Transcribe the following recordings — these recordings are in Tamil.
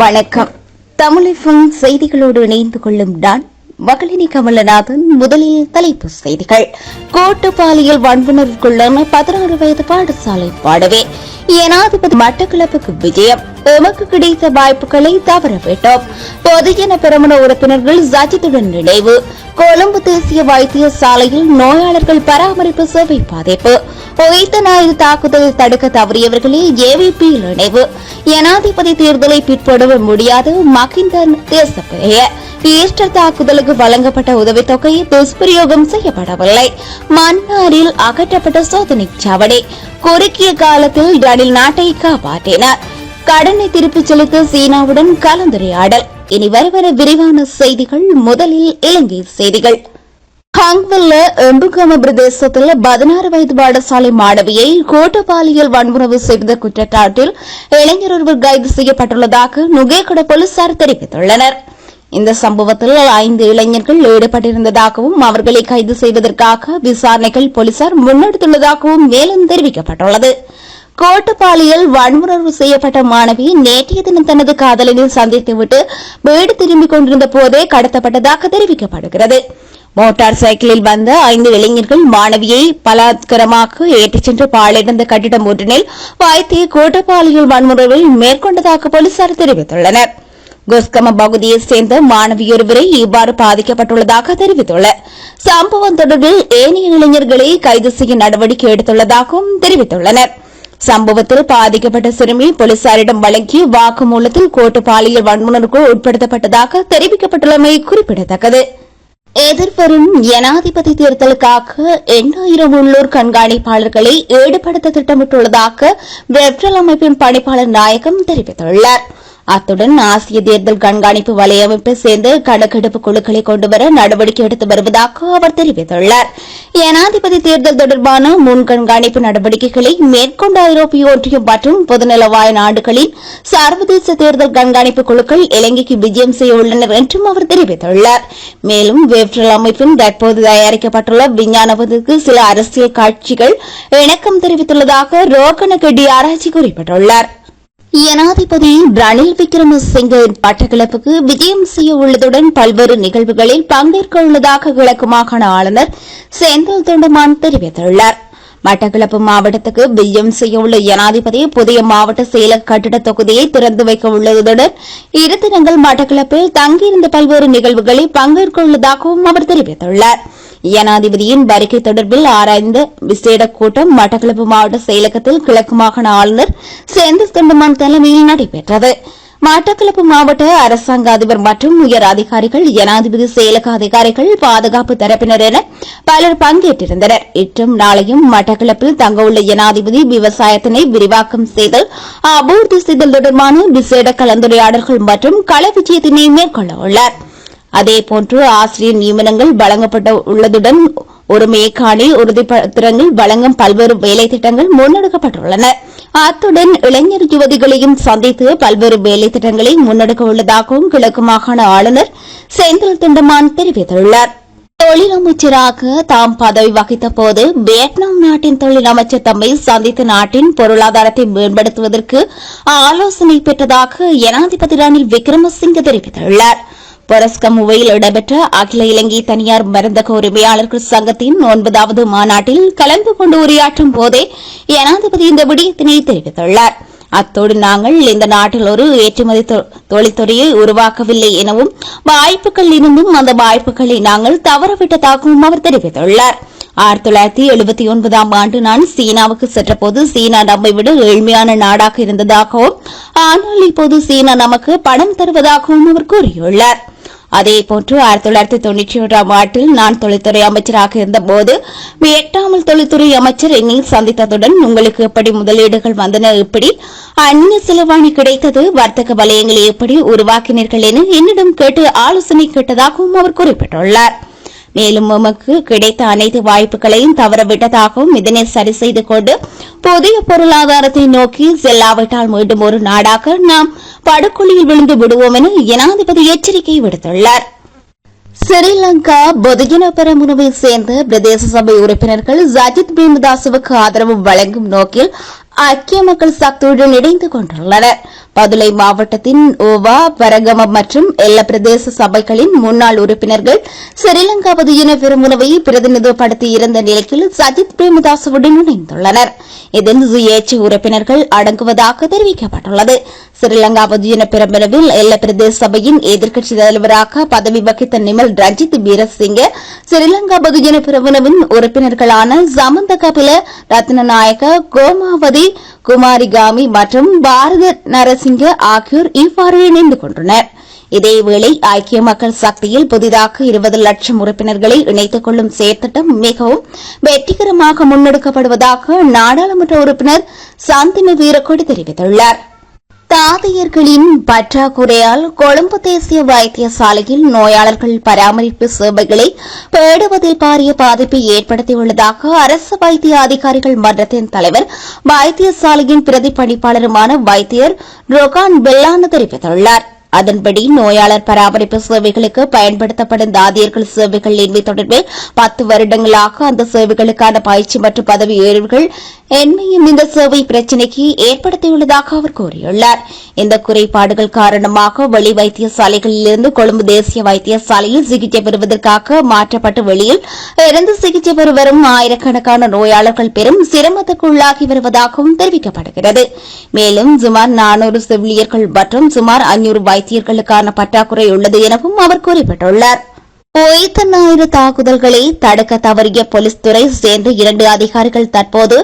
வணக்கம். தமிழிசம் செய்திகளோடு இணைந்து கொள்ளும் நான் மகளினி கமலநாதன் முதலில் தலைப்பு செய்திகள். கோட்டுப்பாலியல் வன்புணர்வுக்குள்ளான பதினாறு வயது பாடசாலை பாடவே. ஏனாதிபதி மட்டக்களப்புக்கு விஜயம். எமக்கு கிடைத்த வாய்ப்புகளை தவறவிட்டோம் பொதுஜன பெருமன உறுப்பினர்கள் சஜித்துடன் நினைவு. கொழும்பு தேசிய வைத்தியசாலையில் நோயாளர்கள் பராமரிப்பு சேவை பாதிப்பு. பொய்த்த ஞாயிறு தாக்குதலை தடுக்க தவறியவர்களே ஏவிபியில் இணைவு ஜனாதிபதி தேர்தலை பிற்படுத்த முடியாது மகிந்த தேசப்பிரிய. ஈஸ்டர் தாக்குதலுக்கு வழங்கப்பட்ட உதவித்தொகை துஷ்பிரயோகம் செய்யப்படவில்லை. மன்னாரில் அகற்றப்பட்ட சோதனை சாவடி. குறுகிய காலத்தில் ரணில் நாட்டை காப்பாற்றினார். கடனை திருப்பிச் செலுத்த சீனாவுடன் கலந்துரையாடல். இனி வருவன விரிவான செய்திகள் முதலில் இலங்கை செய்திகள். ஹாங்வெல்ல எம்புகம பிரதேசத்தில் பதினாறு வயது பாடசாலை மாணவியை கோட்டபாலியல் வன்முறவு செய்த குற்றச்சாட்டில் இளைஞர் ஒருவர் கைது செய்யப்பட்டுள்ளதாக நுகேகட போலீசார் தெரிவித்துள்ளனர். இந்த சம்பவத்தில் ஐந்து இளைஞர்கள் ஈடுபட்டிருந்ததாகவும் அவர்களை கைது செய்வதற்காக விசாரணைகள் போலீசார் முன்னெடுத்துள்ளதாகவும் மேலும் தெரிவிக்கப்பட்டுள்ளது. கோட்டப்பாலியில் வன்முறவு செய்யப்பட்ட மாணவி நேற்றைய தினம் தனது காதலனை சந்தித்துவிட்டு வீடு திரும்பிக் கொண்டிருந்த போதே கடத்தப்பட்டதாக தெரிவிக்கப்படுகிறது. மோட்டார் சைக்கிளில் வந்த ஐந்து இளைஞர்கள் மாணவியை பலாத்கரமாக ஏற்றிச் சென்று பாழடைந்த கட்டிடம் ஒன்றினில் வைத்து கூட்டப்பாலியல் வன்முறையில் மேற்கொண்டதாக போலீசார் தெரிவித்துள்ளனர். குஸ்கம பகுதியைச் சேர்ந்த மாணவியொருவரை இவ்வாறு பாதிக்கப்பட்டுள்ளதாக தெரிவித்துள்ளனர் சம்பவம் தொடர்பில் ஏனைய இளைஞர்களை கைது செய்ய நடவடிக்கை எடுத்துள்ளதாகவும் தெரிவித்துள்ளனர். சம்பவத்தில் பாதிக்கப்பட்ட சிறுமி போலீசாரிடம் வழங்கிய வாக்குமூலத்தில் கோட்டு பாலியல் வன்முறைக்கு உட்படுத்தப்பட்டதாக தெரிவிக்கப்பட்டுள்ளமை குறிப்பிடத்தக்கது. எதிர்வரும் ஜனாதிபதி தேர்தலுக்காக எண்ணாயிரம் உள்ளூர் கண்காணிப்பாளர்களை ஈடுபடுத்த திட்டமிட்டுள்ளதாக வெப்ரல் அமைப்பின் பணிப்பாளர் நாயகம் தெரிவித்துள்ளார். அத்துடன் ஆசிய தேர்தல் கண்காணிப்பு வலையமைப்பை சேர்ந்து கணக்கெடுப்பு குழுக்களை கொண்டுவர நடவடிக்கை எடுத்து வருவதாக அவர் தெரிவித்துள்ளார். ஜனாதிபதி தேர்தல் தொடர்பான முன் கண்காணிப்பு நடவடிக்கைகளை மேற்கொண்ட ஐரோப்பிய ஒன்றியம் மற்றும் பொதுநலவாய நாடுகளின் சர்வதேச தேர்தல் கண்காணிப்பு குழுக்கள் இலங்கைக்கு விஜயம் செய்ய உள்ளனர் என்றும் அவர் தெரிவித்துள்ளார். மேலும் வெப்ரல் அமைப்பின் தற்போது தயாரிக்கப்பட்டுள்ள விஞ்ஞானத்திற்கு சில அரசியல் கட்சிகள் இணக்கம் தெரிவித்துள்ளதாக ரோகன கெட்டி ஆராய்ச்சி குறிப்பிட்டுள்ளார். ஜனாதிபதி ரணில் விக்ரமசிங்கே பட்டக்கிழப்புக்கு விஜயம் செய்ய உள்ளதுடன் பல்வேறு நிகழ்வுகளில் பங்கேற்க உள்ளதாக கிழக்கு மாகாண ஆளுநர் செந்தில் தொண்டமான் தெரிவித்துள்ளார். மட்டக்களப்பு மாவட்டத்துக்கு விஜயம் செய்யவுள்ள ஜனாதிபதி புதிய மாவட்ட செயலக கட்டிட தொகுதியை திறந்து வைக்க உள்ளதுடன் இரு தினங்கள் மட்டக்களப்பில் தங்கியிருந்த பல்வேறு நிகழ்வுகளில் பங்கேற்க உள்ளதாகவும் அவர் தெரிவித்துள்ளாா் ஜனாதிபதியின் வருகை தொடர்பில் ஆராய்ந்த விசேட கூட்டம் மட்டக்களப்பு மாவட்ட செயலகத்தில் கிழக்கு மாகாண ஆளுநர் செந்தில் தொண்டமான் தலைமையில் நடைபெற்றது. மட்டக்களப்பு மாவட்ட அரசாங்க அதிபர் மற்றும் உயர் அதிகாரிகள் ஜனாதிபதி செயலக அதிகாரிகள் பாதுகாப்பு தரப்பினர் என பலர் பங்கேற்றிருந்தனர். இன்றும் நாளையும் மட்டக்களப்பில் தங்கவுள்ள ஜனாதிபதி விவசாயத்தினை விரிவாக்கம் செய்தல் அபிவிருத்தி செய்தல் தொடர்பான விசேட கலந்துரையாடல்கள் மற்றும் கள விஜயத்தினை மேற்கொள்ள உள்ளாா் அதேபோன்று ஆசிரியர் நியமனங்கள் வழங்கப்பட உள்ளதுடன் ஒரு மேற்காணி உறுதிப்பத்திரங்கள் வழங்கும் பல்வேறு வேலை திட்டங்கள் முன்னெடுக்கப்பட்டுள்ளன. அத்துடன் இளைஞர் யுவதிகளையும் சந்தித்து பல்வேறு வேலை திட்டங்களை முன்னெடுக்க உள்ளதாகவும் கிழக்கு மாகாண ஆளுநர் செந்தில் திண்டமான் தெரிவித்துள்ளார். தொழில் அமைச்சராக தாம் பதவி வகித்த போது வியட்நாம் நாட்டின் தொழில் அமைச்சர் தம்மை சந்தித்த நாட்டின் பொருளாதாரத்தை மேம்படுத்துவதற்கு ஆலோசனை பெற்றதாக ஜனாதிபதி ரணில் விக்ரமசிங்க பொரஸ்கம் உவையில் இடம்பெற்ற அகில இலங்கை தனியார் மருந்தக உரிமையாளர்கள் சங்கத்தின் ஒன்பதாவது மாநாட்டில் கலந்து கொண்டு உரையாற்றும் போதே ஜனாதிபதி இந்த விடயத்தினை தெரிவித்துள்ளார். அத்தோடு நாங்கள் இந்த நாட்டில் ஒரு ஏற்றுமதி தொ- தொழில்துறையை உருவாக்கவில்லை எனவும் வாய்ப்புகள் இருந்தும் அந்த வாய்ப்புகளை நாங்கள் தவறவிட்டதாகவும் அவர் தெரிவித்துள்ளார். ஆயிரத்தி தொள்ளாயிரத்தி எழுபத்தி ஒன்பதாம் ஆண்டு நான் சீனாவுக்கு சென்றபோது சீனா நம்மை விட ஏழ்மையான நாடாக இருந்ததாகவும் ஆனால் இப்போது சீனா நமக்கு பணம் தருவதாகவும் அவர் கூறியுள்ளார். அதேபோன்று ஆயிரத்தி தொள்ளாயிரத்தி தொன்னூற்றி ஒன்றாம் ஆண்டில் நான் தொழில்துறை அமைச்சராக இருந்தபோது வியட்நாமில் தொழில்துறை அமைச்சர் என்னை சந்தித்ததுடன் உங்களுக்கு எப்படி முதலீடுகள் வந்தன எப்படி? அந்நிய செலவாணி கிடைத்தது வர்த்தக வலயங்களை எப்படி உருவாக்கினீர்கள் என என்னிடம் கேட்டு ஆலோசனை கேட்டதாகவும் அவர் குறிப்பிட்டுள்ளார். மேலும் உமக்கு கிடைத்த அனைத்து வாய்ப்புகளையும் தவறவிட்டதாகவும் இதனை சரி செய்து கொண்டு புதிய பொருளாதாரத்தை நோக்கி செல்லாவிட்டால் மீண்டும் ஒரு நாடாக நாம் படுகொலியில் விழுந்து விடுவோம் என ஜனாதிபதி எச்சரிக்கை விடுத்துள்ளார். ஸ்ரீலங்கா பொதுஜன பெரமுனவை சேர்ந்த பிரதேச சபை உறுப்பினர்கள் சஜித் பிரேமதாசுவுக்கு ஆதரவு வழங்கும் நோக்கில் ஐக்கிய மக்கள் சக்தியுடன் இணைந்து கொண்டுள்ளனர். பதுளை மாவட்டத்தின் ஓவா பரகமம் மற்றும் எல்ல பிரதேச சபைகளின் முன்னாள் உறுப்பினர்கள் ஸ்ரீலங்கா பொதுஜன பெருமுனவை பிரதிநிதிப்படுத்தி இருந்த நிலையில் சஜித் பிரேமதாசுடன் இணைந்துள்ளனர். இதில் சுயேட்சை உறுப்பினர்கள் அடங்குவதாக தெரிவிக்கப்பட்டுள்ளது. ஸ்ரீலங்கா பொதுஜன பெருமுனவில் எல்ல பிரதேச சபையின் எதிர்க்கட்சி தலைவராக பதவி வகித்த நிமல் ரஞ்சித் வீரசிங்க ஸ்ரீலங்கா பொதுஜன பெருமுனவின் உறுப்பினர்களான சமந்த கபில ரத்னநாயக்க கோமாவதி குமாரிகாமி மற்றும் பாரத சிங்க ஆகியோர் இவ்வாறு இணைந்து கொண்டனர். இதேவேளை ஐக்கிய மக்கள் சக்தியில் புதிதாக இருபது லட்சம் உறுப்பினர்களை இணைத்துக் கொள்ளும் செயற்திட்டம் மிகவும் வெற்றிகரமாக முன்னெடுக்கப்படுவதாக நாடாளுமன்ற உறுப்பினர் சாந்தினி வீரக்கொடி தெரிவித்துள்ளார். தாதியர்களின் பற்றாக்குறையால் கொழும்பு தேசிய வைத்தியசாலையில் நோயாளர்கள் பராமரிப்பு சேவைகளை பேடுவதில் பாரிய பாதிப்பை ஏற்படுத்தியுள்ளதாக அரசு வைத்திய அதிகாரிகள் மன்றத்தின் தலைவர் வைத்தியசாலையின் பிரதிப்பணிப்பாளருமான வைத்தியர் ரொகான் பெல்லான தெரிவித்துள்ளார். அதன்படி நோயாளர் பராமரிப்பு சேவைகளுக்கு பயன்படுத்தப்படும் தாதியர்கள் சேவைகள் என்பது தொடர்பில் பத்து வருடங்களாக அந்த சேவைகளுக்கான பயிற்சி மற்றும் பதவி உயர்வுகள் என்மையும் இந்த சேவை பிரச்சினைக்கு ஏற்படுத்தியுள்ளதாக அவர் கூறியுள்ளார். இந்த குறைபாடுகள் காரணமாக வெளி வைத்தியசாலைகளிலிருந்து கொழும்பு தேசிய வைத்தியசாலையில் சிகிச்சை பெறுவதற்காக மாற்றப்பட்டு வெளியில் இருந்து சிகிச்சை பெறு வரும் ஆயிரக்கணக்கான நோயாளர்கள் பெரும் சிரமத்துக்குள்ளாகி வருவதாகவும் தெரிவிக்கப்படுகிறது. மேலும் சுமார் நானூறு செவிலியர்கள் மற்றும் சுமார் ஐநூறு வைத்தியர்களுக்கான பற்றாக்குறை உள்ளது எனவும் அவர் குறிப்பிட்டுள்ளார். ஓய்த்த ஞாயிறு தாக்குதல்களை தடுக்க தவறிய போலீஸ் துறை சேர்ந்த இரண்டு அதிகாரிகள் தற்போது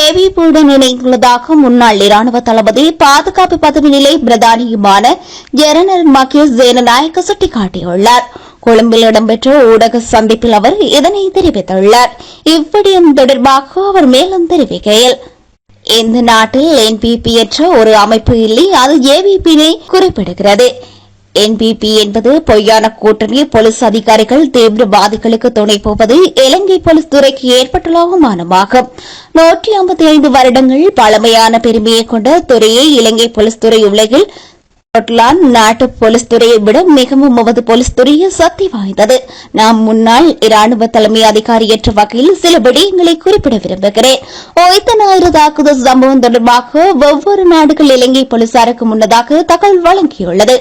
ஏவிபியுடன் இணைந்துள்ளதாக முன்னாள் இராணுவ தளபதி பாதுகாப்பு பதவி நிலை பிரதானியுமான ஜெனரல் மகேஷ் சேனநாயக்க சுட்டிக்காட்டியுள்ளார். கொழும்பில் இடம்பெற்ற ஊடக சந்திப்பில் அவர் இதனை தெரிவித்துள்ளார். இவ்விடயம் தொடர்பாக அவர் மேலும் தெரிவிக்கையில் இந்த நாட்டில் என்பிபி என்ற ஒரு அமைப்பு இல்லை அது ஏவிபினை குறிப்பிடுகிறது. என்பிபி என்பது பொய்யான கூட்டணி போலீஸ் அதிகாரிகள் தீவிரவாதிகளுக்கு துணை போவது இலங்கை போலீஸ் துறைக்கு ஏற்பட்டுள்ள அவமானமாகும். நூற்றி ஐம்பத்தி ஐந்து வருடங்கள் பழமையான பெருமையை கொண்ட துறையை இலங்கை போலீஸ் துறை உலகில் ஸ்கொட்லாந்து நாட்டு போலீஸ் துறையை விட மிகவும் நமது போலீஸ் துறையே சக்தி வாய்ந்தது. நாம் முன்னாள் இராணுவ தலைமை அதிகாரி என்ற வகையில் சில விடயங்களை குறிப்பிட விரும்புகிறேன். ஓய்த்த ஞாயிறு தாக்குதல் சம்பவம் தொடர்பாக ஒவ்வொரு நாடுகள் இலங்கை போலீசாருக்கு முன்னதாக தகவல் வழங்கியுள்ளது.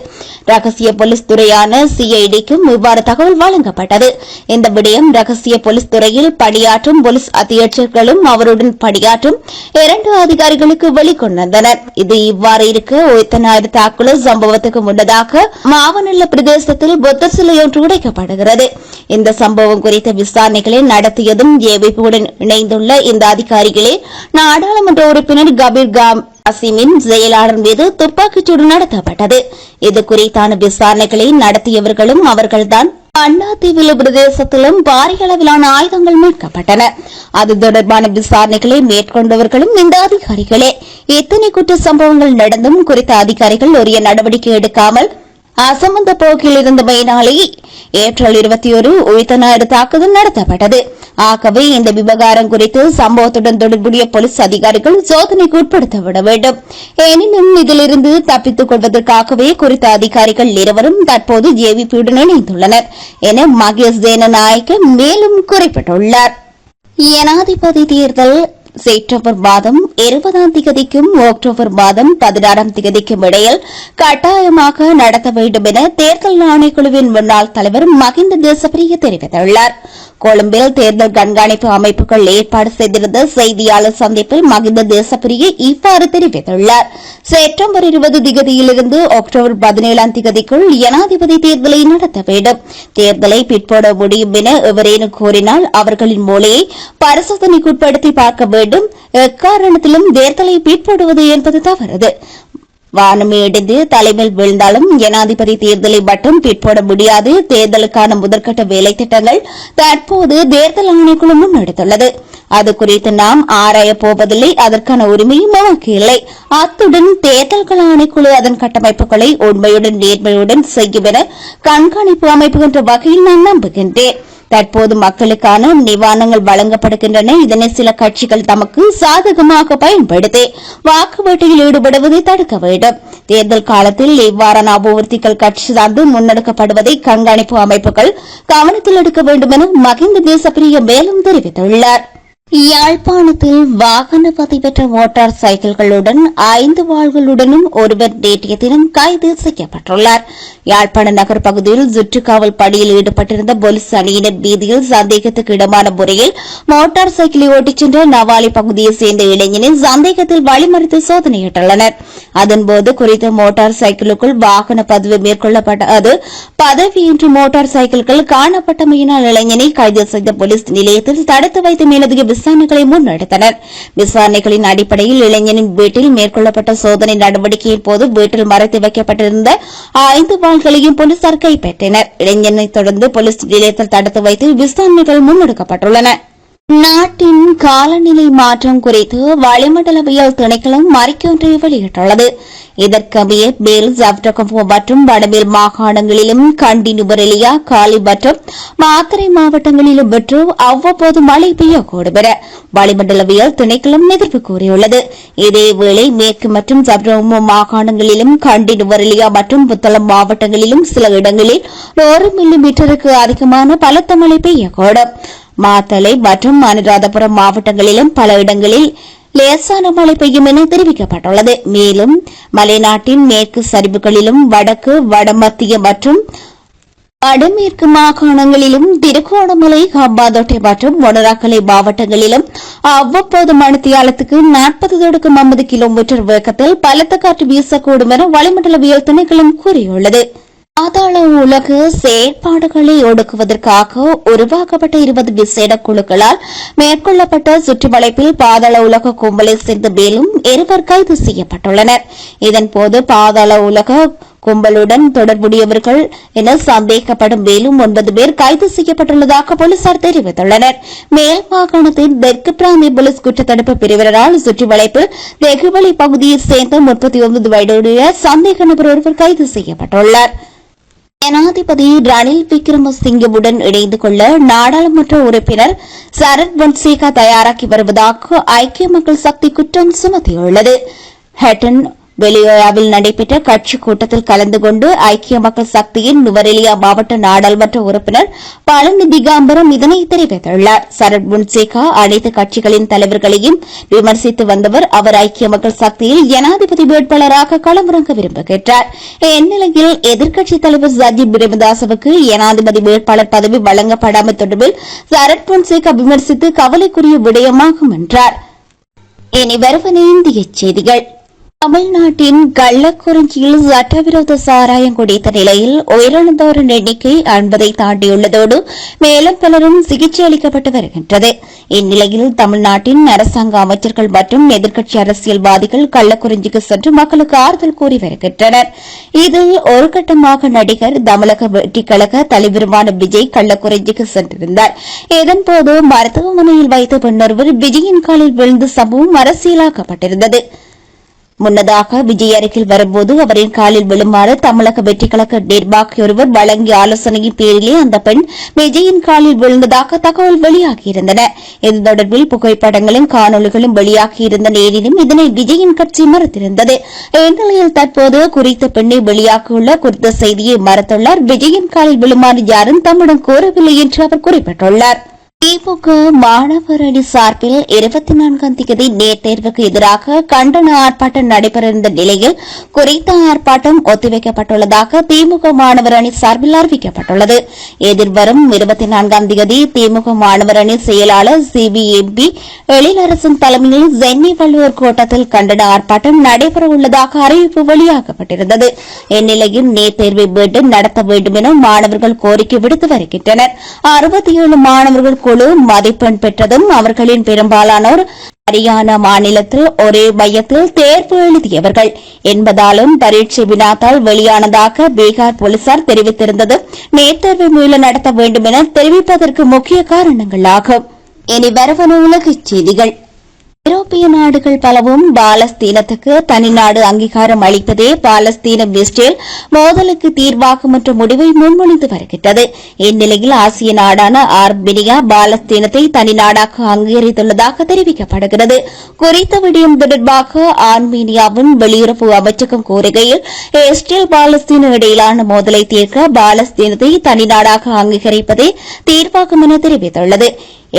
ரகசிய போலீஸ் துறையான சிஐடிக்கும் இவ்வாறு தகவல் வழங்கப்பட்டது. இந்த விடயம் ரகசிய போலீஸ் துறையில் பணியாற்றும் போலீஸ் அத்தியட்சர்களும் அவருடன் பணியாற்றும் இரண்டு அதிகாரிகளுக்கு வெளிக்கொணர்ந்தனர். இது இவ்வாறு இருக்க ஓய்த்த ஞாயிறு தாக்குதல் சம்பவத்துக்கு முன்னதாக மாவனல்ல பிரதேசத்தில் புத்த சிலை ஒன்று உடைக்கப்படுகிறது. இந்த சம்பவம் குறித்த விசாரணைகளை நடத்தியதும் ஏவிபியுடன் இணைந்துள்ள இந்த அதிகாரிகளே நாடாளுமன்ற உறுப்பினர் கபீர் காம் அசிமின் செயலாளர் மீது துப்பாக்கிச்சூடு நடத்தப்பட்டது. இது குறித்தான விசாரணைகளை நடத்தியவர்களும் அவர்கள்தான். அண்ணாதீவில பிரதேசத்திலும் பாரிய அளவிலான ஆயுதங்கள் மீட்கப்பட்டன. அது தொடர்பான விசாரணைகளை மேற்கொண்டவர்களும் இந்த அதிகாரிகளே எத்தனை குற்ற சம்பவங்கள் நடந்தும் குறித்த அதிகாரிகள் உரிய நடவடிக்கை எடுக்காமல் அசமந்த போக்கில் இருந்தமையினாலே ஏப்ரல் இருபத்தி ஒரு உயிர்த்தநாடு தாக்குதல் நடத்தப்பட்டது. ஆகவே இந்த விவகாரம் குறித்து சம்பவத்துடன் தொடர்புடைய போலீஸ் அதிகாரிகள் சோதனைக்கு உட்படுத்தப்பட வேண்டும். எனினும் இதிலிருந்து தப்பித்துக் கொள்வதற்காகவே குறித்த அதிகாரிகள் இருவரும் தற்போது ஜேவிபியுடன் இணைந்துள்ளனர் என மகேஷ் சேனநாயக்க மேலும் குறிப்பிட்டுள்ளார். ஜனாதிபதி தேர்தல் செப்டம்பர் மாதம் இருபதாம் திகதிக்கும் அக்டோபர் மாதம் பதினாறாம் திகதிக்கும் இடையில் கட்டாயமாக நடத்த வேண்டும் என தேர்தல் ஆணைக்குழுவின் முன்னாள் தலைவர் மகிந்த தேசப்பிரிய தெரிவித்துள்ளார். கொழும்பில் தேர்தல் கண்காணிப்பு அமைப்புகள் ஏற்பாடு செய்திருந்த செய்தியாளர் சந்திப்பில் மகிந்த தேசப்பிரிய இவ்வாறு தெரிவித்துள்ளார். செப்டம்பர் இருபது திகதியிலிருந்து அக்டோபர் பதினேழாம் திகதிக்குள் ஜனாதிபதி தேர்தலை நடத்த வேண்டும். தேர்தலை பிற்போட முடியும் என எவரேனும் கோரினால் அவர்களின் மூலையை பரிசோதனைக்குட்படுத்தி பார்க்க வேண்டும் வேண்டும். எக்காரணத்திலும் தேர்தலை பிற்போடுவது என்பது தவறது. வானமே இடிந்து தலைமையில் விழுந்தாலும் ஜனாதிபதி தேர்தலை மட்டும் பிற்போட முடியாது. தேர்தலுக்கான முதற்கட்ட வேலை திட்டங்கள் தற்போது தேர்தல் ஆணைக்குழு முன்னெடுத்துள்ளது அது குறித்து நாம் ஆராயப் போவதில்லை. அதற்கான உரிமையும் நமக்கு இல்லை. அத்துடன் தேர்தல்கள் ஆணைக்குழு அதன் கட்டமைப்புகளை உண்மையுடன் நேர்மையுடன் செய்யும் என கண்காணிப்பு அமைப்பு என்ற வகையில் நான் நம்புகின்றேன். தற்போது மக்களுக்கான நிவாரணங்கள் வழங்கப்படுகின்றன. இதனை சில கட்சிகள் தமக்கு சாதகமாக பயன்படுத்தி வாக்குவேட்டையில் ஈடுபடுவதை தடுக்க வேண்டும். தேர்தல் காலத்தில் இவ்வாறான அபிவிருத்திகள் கட்சி சார்ந்து முன்னெடுக்கப்படுவதை கண்காணிப்பு அமைப்புகள் கவனத்தில் எடுக்க வேண்டும் என மகிந்த தேசப்பிரிய மேலும் தெரிவித்துள்ளார். யாழ்ப்பாணத்தில் வாகன பதிவற்ற மோட்டார் சைக்கிள்களுடன் ஐந்து வாள்களுடனும் ஒருவர் நேற்றைய தினம் கைது செய்யப்பட்டுள்ளார். யாழ்ப்பாண நகர் பகுதியில் சுற்றுக்காவல் பணியில் ஈடுபட்டிருந்த போலீஸ் அணியினர் வீதியில் சந்தேகத்துக்கு இடமான முறையில் மோட்டார் சைக்கிளை ஓட்டிச் சென்ற நவாலி பகுதியைச் சேர்ந்த இளைஞனை சந்தேகத்தில் வழிமறித்து சோதனையிட்டுள்ளனர். அதன்போது குறித்த மோட்டார் சைக்கிளுக்குள் வாகன பதிவு மேற்கொள்ளப்பட்டது. பதவியின்றி மோட்டார் சைக்கிள்கள் காணப்பட்டமையினால் இளைஞனை கைது செய்த போலீஸ் நிலையத்தில் தடுத்து வைத்து மேலதிக விசாரணைகளை முன்னெடுத்தனர். விசாரணைகளின் அடிப்படையில் இளைஞனின் வீட்டில் மேற்கொள்ளப்பட்ட சோதனை நடவடிக்கையின் போது வீட்டில் மறைத்து வைக்கப்பட்டிருந்த ஐந்து வாள்களையும் போலீசார் கைப்பற்றினர். இளைஞனை தொடர்ந்து போலீஸ் நிலையத்தில் தடுத்து வைத்து விசாரணைகள் முன்னெடுக்கப்பட்டுள்ளன. நாட்டின் காலநிலை மாற்றம் குறித்து வளிமண்டலவியல் திணைக்களம் அறிக்கையொன்றை வெளியிட்டுள்ளது. இதற்கமைய மேல் ஜப்டகம்போ மற்றும் வடமேல் மாகாணங்களிலும் கண்டி நுபரெலியா காலி மற்றும் மாத்தரை மாவட்டங்களிலும் பெற்று அவ்வப்போது மழை பெய்யக்கூடும் என வளிமண்டலவியல் திணைக்களம் எதிர்ப்பு கூறியுள்ளது. இதேவேளை மேற்கு மற்றும் ஜப்டகம்போ மாகாணங்களிலும் கண்டி நுபரெலியா மற்றும் புத்தளம் மாவட்டங்களிலும் சில இடங்களில் ஒரு மில்லி மீட்டருக்கு அதிகமான பலத்த மழை பெய்யக்கூடும். மாத்தளை மற்றும் அனுராதபுரம் மாவட்டங்களிலும் பல இடங்களில் லேசான மழை பெய்யும் என தெரிவிக்கப்பட்டுள்ளது. மேலும் மலைநாட்டின் மேற்கு சரிவுகளிலும் வடக்கு வடமத்திய மற்றும் வடமேற்கு மாகாணங்களிலும் திருகோணமலை ஹம்பாதோட்டை மற்றும் மொனராக்கலை மாவட்டங்களிலும் அவ்வப்போது மணித்தியாலத்துக்கு நாற்பது தொடக்கம் ஐம்பது கிலோமீட்டர் வேகத்தில் பலத்த காற்று வீசக்கூடும் என வளிமண்டலவியல் திணைக்களம் கூறியுள்ளது. பாதாள உலக செயற்பாடுகளை ஒடுக்குவதற்காக உருவாக்கப்பட்ட இருபது விசேட குழுக்களால் மேற்கொள்ளப்பட்ட சுற்றுவளைப்பில் பாதாள உலக கும்பலை சேர்ந்த மேலும் இருவர் கைது செய்யப்பட்டுள்ளனர். இதன்போது பாதாள உலக கும்பலுடன் தொடர்புடையவர்கள் என சந்தேகப்படும் மேலும் ஒன்பது பேர் கைது செய்யப்பட்டுள்ளதாக போலீசார் தெரிவித்துள்ளனர். மேல் மாகாணத்தின் தெற்கு பிராந்திய போலீஸ் குற்றத்தடுப்பு பிரிவினரால் சுற்றிவளைப்பு தெகுவளி பகுதியைச் சேர்ந்த முப்பத்தி ஒன்பது வயதுடைய சந்தேக நபர் ஒருவர் கைது செய்யப்பட்டுள்ளாா் ஜனாதிபதி ரணில் விக்ரமசிங்கவுடன் இணைந்து கொள்ள நாடாளுமன்ற உறுப்பினர் சரத் பொன்சேகா தயாராகி வருவதாக ஐக்கிய மக்கள் சக்தி குற்றம் சுமத்தியுள்ளது. ஹெட்டன் வெளியோயாவில் நடைபெற்ற கட்சி கூட்டத்தில் கலந்து கொண்டு ஐக்கிய மக்கள் சக்தியின் நுவரெலியா மாவட்ட நாடாளுமன்ற உறுப்பினர் பழனி திகாம்பரம் இதனை தெரிவித்துள்ளார். சரத் முன்சேகா அனைத்து கட்சிகளின் தலைவர்களையும் விமர்சித்து வந்தவர் அவர் ஐக்கிய மக்கள் சக்தியில் ஜனாதிபதி வேட்பாளராக களமிறங்க விரும்புகின்றார். இந்நிலையில் எதிர்க்கட்சித் தலைவர் சஜித் பிரேமதாசவுக்கு ஜனாதிபதி வேட்பாளர் பதவி வழங்கப்படாமல் தொடர்பில் சரத் பொன்சேகா விமர்சித்து கவலைக்குரிய விடயமாகும் என்றார் இனி வருவன இந்திய செய்திகள். தமிழ்நாட்டின் கள்ளக்குறிஞ்சியில் சட்டவிரோத சாராயம் குடித்த நிலையில் உயிரிழந்தோரின் எண்ணிக்கை ஐம்பதை தாண்டியுள்ளதோடு மேலும் பலரும் சிகிச்சை அளிக்கப்பட்டு வருகின்றது. இந்நிலையில் தமிழ்நாட்டின் அரசாங்க அமைச்சர்கள் மற்றும் எதிர்க்கட்சி அரசியல்வாதிகள் கள்ளக்குறிஞ்சிக்கு சென்று மக்களுக்கு ஆறுதல் கூறி வருகின்றனர். இதில் ஒரு கட்டமாக நடிகர் தமிழக வெற்றிக் கழக தலைவருமான விஜய் கள்ளக்குறிஞ்சிக்கு சென்றிருந்தார். இதன்போது மருத்துவமனையில் வைத்த பின்னொருவர் விஜயின் காலில் விழுந்த சம்பவம் அரசியலாக்கப்பட்டிருந்தது. முன்னதாக விஜய் அருகில் வரும்போது அவரின் காலில் விழுமாறு தமிழக வெற்றிக்கழக நிர்வாகியொருவர் வழங்கிய ஆலோசனையின் பேரிலே அந்த பெண் விஜயின் காலில் விழுந்ததாக தகவல் வெளியாகியிருந்தன. இது தொடர்பில் புகைப்படங்களும் காணொலிகளும் வெளியாகியிருந்த நேரிலும் இதனை விஜயின் கட்சி மறுத்திருந்தது. இந்நிலையில் தற்போது குறித்த பெண்ணை வெளியாகியுள்ள குறித்த செய்தியை மறுத்துள்ளார். விஜயின் காலில் விழுமாறு யாரும் தம்மிடம் கூறவில்லை என்று அவர் குறிப்பிட்டுள்ளார். திமுக மாணவர் அணி சார்பில் இருபத்தி நான்காம் தேதி நேர் தேர்வுக்கு எதிராக கண்டன ஆர்ப்பாட்டம் நடைபெறவிருந்த நிலையில் குறித்த ஆர்ப்பாட்டம் ஒத்திவைக்கப்பட்டுள்ளதாக திமுக மாணவர் அணி சார்பில் அறிவிக்கப்பட்டுள்ளது. எதிர்வரும் இருபத்தி நான்காம் தேதி திமுக மாணவர் அணி செயலாளர் சிபிஎம்பி எழிலரசன் தலைமையில் சென்னை வள்ளுவர் கோட்டத்தில் கண்டன ஆர்ப்பாட்டம் நடைபெறவுள்ளதாக அறிவிப்பு வெளியாகப்பட்டிருந்தது. இந்நிலையில் நேர் தேர்வை மீண்டும் நடத்த வேண்டும் என மாணவர்கள் கோரிக்கை விடுத்து வருகின்றனர். அறுபத்தி ஏழு மாணவர்கள் குழு மதிப்பெண் பெற்றதும் அவர்களின் பெரும்பாலானோர் ஹரியானா மாநிலத்தில் ஒரே மையத்தில் தேர்வு எழுதியவர்கள் என்பதாலும் பரீட்சை வினாத்தால் வெளியானதாக பீகார் போலீசார் தெரிவித்திருந்தது. நேர்தேர்வை மீள நடத்த வேண்டும் என தெரிவிப்பதற்கு முக்கிய காரணங்களாகும். இனி வரவன உலகச் செய்திகள். ஐரோப்பிய நாடுகள் பலவும் பாலஸ்தீனத்துக்கு தனிநாடு அங்கீகாரம் அளிப்பதே பாலஸ்தீன இஸ்ரேல் மோதலுக்கு தீர்வாகும் என்ற முடிவை முன்மொழிந்து வருகின்றது. இந்நிலையில் ஆசிய நாடான ஆர்மேனியா பாலஸ்தீனத்தை தனிநாடாக அங்கீகரித்துள்ளதாக தெரிவிக்கப்படுகிறது. குறித்த விடயம் தொடர்பாக ஆர்மீனியாவின் வெளியுறவு அமைச்சகம் கூறுகையில் இஸ்ரேல் பாலஸ்தீன இடையிலான மோதலை தீர்க்க பாலஸ்தீனத்தை தனிநாடாக அங்கீகரிப்பதே தீர்வாகும் என தெரிவித்துள்ளது.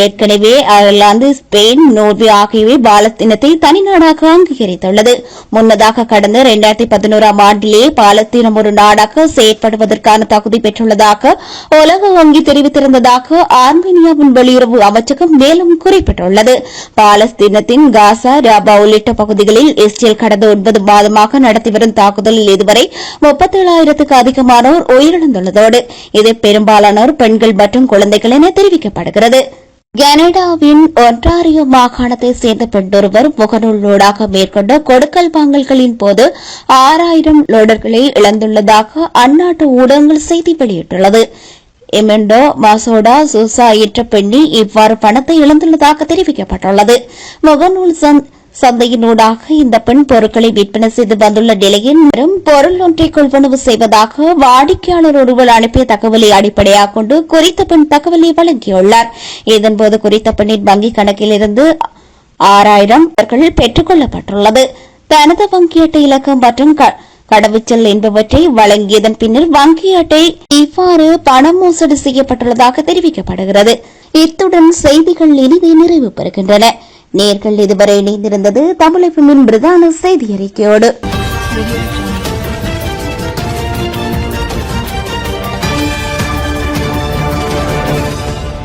ஏற்கனவே அயர்லாந்து ஸ்பெயின் நோர்வே ஆகியவை பாலஸ்தீனத்தை தனிநாடாக அங்கீகரித்துள்ளது. முன்னதாக கடந்த இரண்டாயிரத்தி பதினோராம் ஆண்டிலேயே பாலஸ்தீனம் ஒரு நாடாக செயற்படுவதற்கான தகுதி பெற்றுள்ளதாக உலக வங்கி தெரிவித்திருந்ததாக ஆர்மேனியாவின் வெளியுறவு அமைச்சகம் மேலும் குறிப்பிட்டுள்ளது. பாலஸ்தீனத்தின் காசா ராபா உள்ளிட்ட பகுதிகளில் இஸ்ரேல் கடந்த ஒன்பது மாதமாக நடத்தி வரும் தாக்குதலில் இதுவரை முப்பத்தேழாயிரத்துக்கு அதிகமானோர் உயிரிழந்துள்ளதோடு இதில் பெரும்பாலானோர் பெண்கள் மற்றும் குழந்தைகள் என தெரிவிக்கப்படுகிறது. கனடாவின் ஒன்றாரியோ மாகாணத்தை சேர்ந்த பெண்ணொருவர் முகநூல் லோடாக மேற்கொண்ட கொடுக்கல் வாங்கல்களின் போது ஆறாயிரம் லோடர்களை இழந்துள்ளதாக அந்நாட்டு ஊடகங்கள் செய்தி வெளியிட்டுள்ளது. எமெண்டோ மாசோடா சூசா என்ற பெண்ணி இவ்வாறு பணத்தை இழந்துள்ளதாக தெரிவிக்கப்பட்டுள்ளது. முகநூல் சங் சந்தையினூடாக இந்த பெண் பொருட்களை விற்பனை செய்து வந்துள்ள நிலையில் வெறும் பொருள் ஒன்றை கொள்வனவு செய்வதாக வாடிக்கையாளர் ஒருவர் அனுப்பிய தகவலை அடிப்படையாக கொண்டு குறித்த பெண் தகவலை வழங்கியுள்ளார். இதன்போது குறித்த பெண்ணின் வங்கிக் கணக்கிலிருந்து ஆறாயிரம் அவர்கள் பெற்றுக் கொள்ளப்பட்டுள்ளது. தனது வங்கி அட்டை இலக்கம் மற்றும் க- என்பவற்றை வழங்கியதன் பின்னர் வங்கி அட்டை இவ்வாறு பண மோசடி செய்யப்பட்டுள்ளதாக தெரிவிக்கப்படுகிறது. இத்துடன் செய்திகள் இனிதே நிறைவு பெறுகின்றன. நேர்கள் இதுவரை இணைந்திருந்தது தமிழகமின் பிரதான செய்தி அறிக்கையோடு